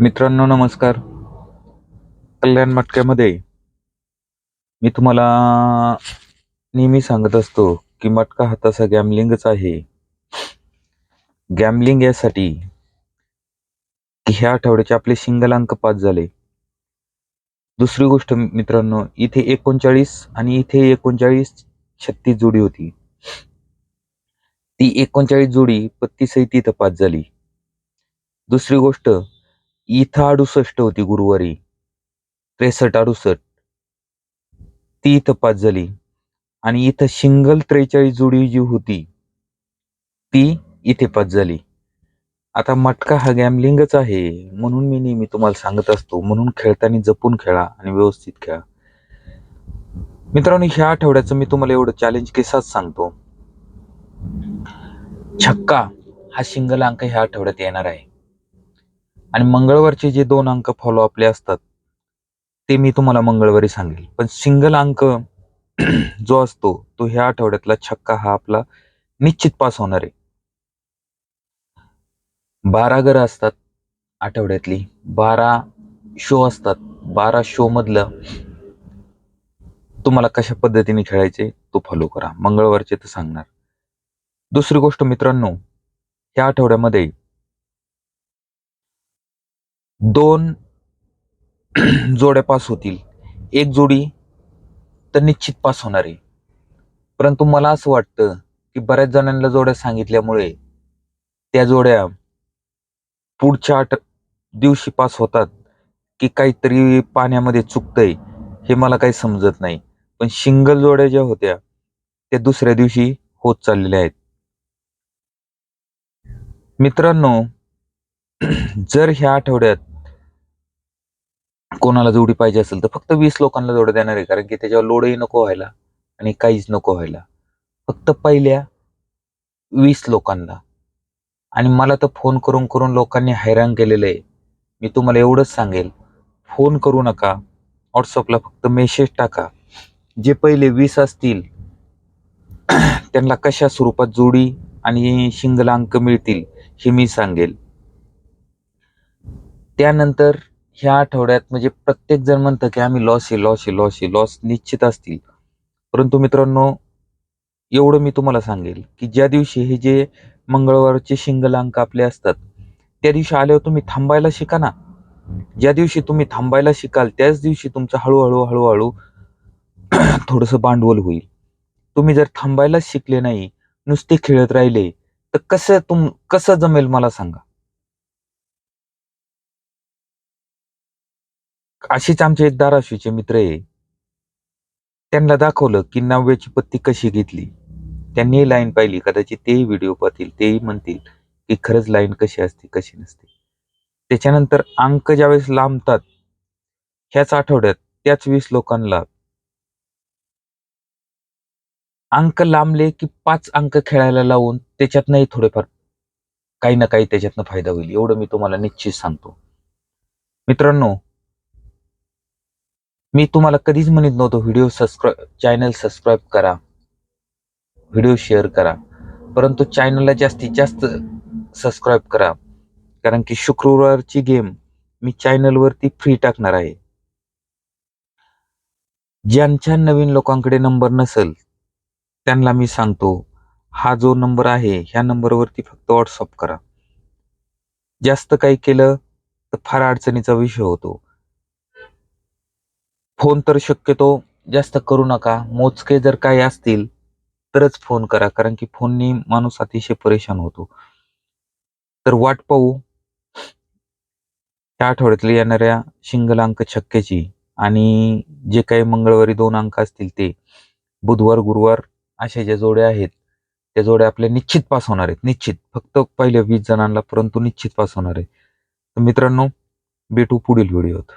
मित्रांनो नमस्कार. कल्याण मटक्यामध्ये मी तुम्हाला नेहमी सांगत असतो की मटका हा तसा गॅमलिंगच आहे. गॅमलिंग यासाठी की ह्या आठवड्याचे आपले सिंगल अंक पाच झाले. दुसरी गोष्ट मित्रांनो इथे एकोणचाळीस आणि इथे एकोणचाळीस छत्तीस जोडी होती. ती एकोणचाळीस जोडी पत्तीसही तिथं पास झाली. दुसरी गोष्ट इथं अडुसष्ट होती गुरुवारी. त्रेसष्ट अडुसष्ट. ती इथं पास झाली. आणि इथं सिंगल त्रेचाळीस जोडी जी होती ती इथे पास झाली. आता मटका हा गॅमलिंगच आहे म्हणून मी नेहमी तुम्हाला सांगत असतो म्हणून खेळताना जपून खेळा आणि व्यवस्थित खेळा. मित्रांनो ह्या आठवड्याचं मी तुम्हाला एवढं चॅलेंज केसाच सांगतो. छक्का हा सिंगल अंक ह्या आठवड्यात येणार आहे. आणि मंगळवारचे जे दोन अंक फॉलो आपले असतात ते मी तुम्हाला मंगळवारी सांगेल. पण सिंगल अंक जो असतो तो ह्या आठवड्यातला छक्का हा आपला निश्चित पास होणार आहे. बारा घर असतात आठवड्यातली बारा शो असतात. बारा शो मधलं तुम्हाला कशा पद्धतीने खेळायचे तो फॉलो करा. मंगळवारचे तर सांगणार. दुसरी गोष्ट मित्रांनो ह्या आठवड्यामध्ये दोन जोड्या पास होतील. एक जोडी तर निश्चित पास होणार आहे. परंतु मला असं वाटतं की बऱ्याच जणांना जोड्या सांगितल्यामुळे त्या जोड्या पुढच्या आठ दिवशी पास होतात की काहीतरी पाण्यामध्ये चुकतंय हे मला काही समजत नाही. पण सिंगल जोड्या ज्या होत्या त्या दुसऱ्या दिवशी होत चाललेल्या आहेत. मित्रांनो जर ह्या आठवड्यात कोणाला जोडी पाहिजे असेल तर फक्त वीस लोकांना जोड्या देणार आहे. कारण की त्याच्यावर लोडही नको व्हायला आणि काहीच नको व्हायला. फक्त पहिल्या वीस लोकांना. आणि मला तर फोन करून करून लोकांनी हैराण केलेलं आहे. मी तुम्हाला एवढंच सांगेल. फोन करू नका. व्हॉट्सअपला फक्त मेसेज टाका. जे पहिले वीस असतील त्यांना कशा स्वरूपात जोडी आणि शिंगला अंक मिळतील हे मी सांगेल. त्यानंतर ह्या आठवड्यात म्हणजे प्रत्येक जण म्हणतं की आम्ही लॉस आहे लॉस आहे लॉस आहे लॉस निश्चित असतील. परंतु मित्रांनो एवढं मी तुम्हाला सांगेल की ज्या दिवशी हे जे मंगळवारचे शिंगल अंक आपले असतात त्या दिवशी आल्यावर तुम्ही थांबायला शिका ना. ज्या दिवशी तुम्ही थांबायला शिकाल त्याच दिवशी तुमचं हळूहळू हळूहळू थोडंसं भांडवल होईल. तुम्ही जर थांबायलाच शिकले नाही नुसते खेळत राहिले तर कसं तुम कसं जमेल मला सांगा? अशीच आमचे एक धाराशिवचे मित्र आहे. त्यांना दाखवलं की नव्याची पत्ती कशी घेतली. त्यांनी लाईन पाहिली. कदाचित तेही व्हिडिओ पाहतील तेही म्हणतील की खरंच लाईन कशी असते कशी नसते. त्याच्यानंतर अंक ज्यावेळेस लांबतात ह्याच आठवड्यात त्याच वीस लोकांना अंक लांबले की पाच अंक खेळायला लावून त्याच्यातनंही थोडेफार काही ना काही त्याच्यातनं फायदा होईल. एवढं मी तुम्हाला निश्चित सांगतो. मित्रांनो मी तुम्हाला कधीच म्हणत नव्हतो व्हिडिओ सबस्क्राईब चॅनल सबस्क्राईब करा. व्हिडिओ शेअर करा. परंतु चॅनलला जास्तीत जास्त सबस्क्राईब करा. कारण की शुक्रवारची गेम मी चॅनलवरती फ्री टाकणार आहे. ज्यांच्या नवीन लोकांकडे नंबर नसेल त्यांना मी सांगतो हा जो नंबर आहे ह्या नंबरवरती फक्त व्हॉट्सअप करा. जास्त काही केलं तर फार अडचणीचा विषय होतो. फोन तर शक्यतो जास्त करू नका. मोजके जर काही असतील तरच फोन करा कारण की फोननी माणूस अतिशय परेशान होतो. तर वाट पाहू. त्या आठवड्यातल्या येणाऱ्या शिंगल अंक छक्क्याची आणि जे काही मंगळवारी दोन अंक असतील ते बुधवार गुरुवार अशा ज्या जोड्या आहेत त्या जोड्या आपल्या निश्चित पास होणार आहेत. निश्चित. फक्त पहिल्या वीस जणांना परंतु निश्चित पास होणार आहे. तर मित्रांनो भेटू पुढील व्हिडिओत.